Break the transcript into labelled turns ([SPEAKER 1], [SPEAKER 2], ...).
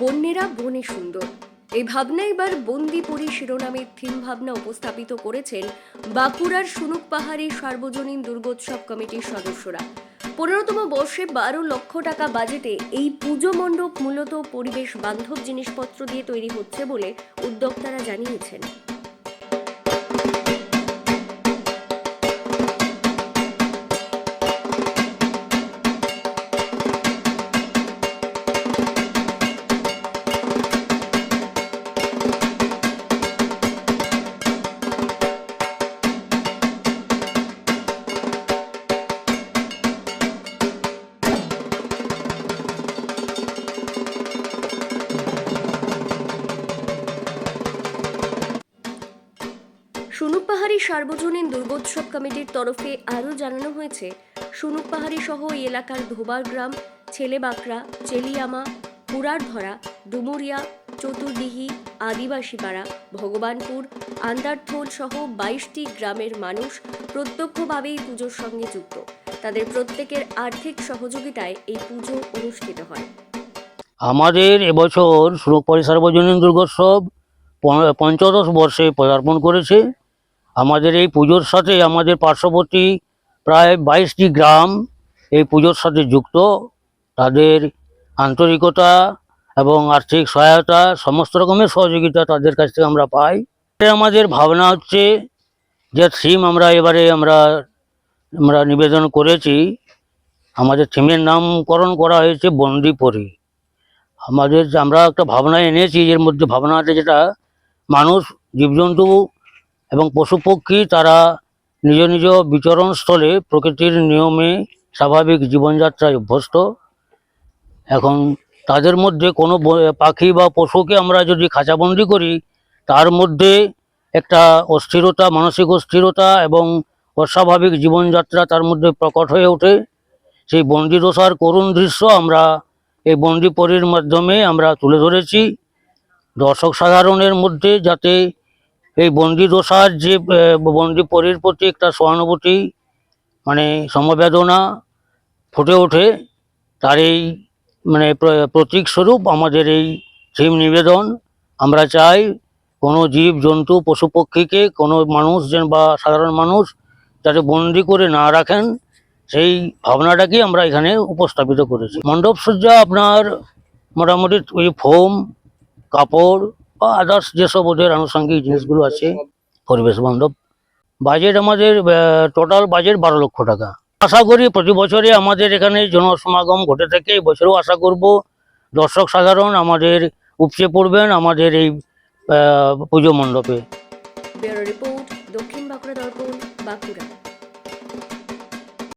[SPEAKER 1] বন্যেরা বনে সুন্দর। এই ভাবনা এবার বন্দিপুরী শিরোনামের থিম ভাবনা উপস্থাপিত করেছেন বাঁকুড়ার সুনুক পাহাড়ি সার্বজনীন দুর্গোৎসব কমিটির সদস্যরা। পনেরোতম বর্ষে বারো লক্ষ টাকা বাজেটে এই পুজো মণ্ডপ মূলত পরিবেশ বান্ধব জিনিসপত্র দিয়ে তৈরি হচ্ছে বলে উদ্যোক্তারা জানিয়েছেন। পাহাড়ি সার্বজনীন দুর্গোৎসব কমিটির তরফে আরও জানানো হয়েছে, সুনুক পাহাড়ি সহ এই এলাকার ধোবার গ্রাম, ছেলেবাকড়া, চেলিয়ামা পুরারধরা ডুমুরিয়া, চতুর্দিহি আদিবাসী পাড়া ভগবানপুর, আন্দারথোল সহ বাইশটি গ্রামের মানুষ প্রত্যক্ষভাবে এই পুজোর সঙ্গে যুক্ত। তাদের প্রত্যেকের আর্থিক সহযোগিতায় এই পুজো অনুষ্ঠিত হয়।
[SPEAKER 2] আমাদের এবছর সুরক্ষারী সার্বজনীন দুর্গোৎসব পঞ্চদশ বর্ষে পদার্পণ করেছে। আমাদের এই পুজোর সাথে আমাদের পার্শ্ববর্তী প্রায় বাইশটি গ্রাম এই পুজোর সাথে যুক্ত। তাদের আন্তরিকতা এবং আর্থিক সহায়তা, সমস্ত রকমের সহযোগিতা তাদের কাছ থেকে আমরা পাই। আমাদের ভাবনা হচ্ছে যে থিম আমরা এবারে আমরা আমরা নিবেদন করেছি। আমাদের থিমের নামকরণ করা হয়েছে বন্দিপরি। আমাদের আমরা একটা ভাবনা এনেছি, এর মধ্যে ভাবনা আছে যেটা মানুষ জীবজন্তু এবং পশু পক্ষী তারা নিজ নিজ বিচরণস্থলে প্রকৃতির নিয়মে স্বাভাবিক জীবনযাত্রায় অভ্যস্ত। এখন তাদের মধ্যে কোনো পাখি বা পশুকে আমরা যদি খাঁচাবন্দি করি, তার মধ্যে একটা অস্থিরতা, মানসিক অস্থিরতা এবং অস্বাভাবিক জীবনযাত্রা তার মধ্যে প্রকট হয়ে ওঠে। সেই বন্দিদশার করুণ দৃশ্য আমরা এই বন্দি পরীর মাধ্যমে আমরা তুলে ধরেছি। দর্শক সাধারণের মধ্যে যাতে এই বন্দি দশার যে বন্দি পরীর প্রতি একটা সহানুভূতি মানে সমবেদনা ফুটে ওঠে, তার এই মানে প্র- প্রতীক স্বরূপ আমাদের এই থিম নিবেদন। আমরা চাই কোনো জীব, জন্তু, পশু পক্ষীকে, কোনো মানুষ যেন বা সাধারণ মানুষ যাতে বন্দি করে না রাখেন, সেই ভাবনাটাকেই আমরা এখানে উপস্থাপিত করেছি। মণ্ডপ সজ্জা আপনার মোটামুটি ওই ফোম, কাপড় আদার্স যেসব ওদের আনুষঙ্গিক জিনিসগুলো আছে, পরিবেশ বান্ধব বাজেট আমাদের টোটাল বাজেট বারো লক্ষ টাকা। আশা করি প্রতি বছরে আমাদের এখানে জনসমাগম ঘটে থাকে, এই বছরও আশা করব দর্শক সাধারণ আমাদের উপচে পড়বেন আমাদের এই পুজো মণ্ডপে।
[SPEAKER 1] রিপোর্ট দক্ষিণ বাঁকুড়া দর্পণ বাঁকুড়া।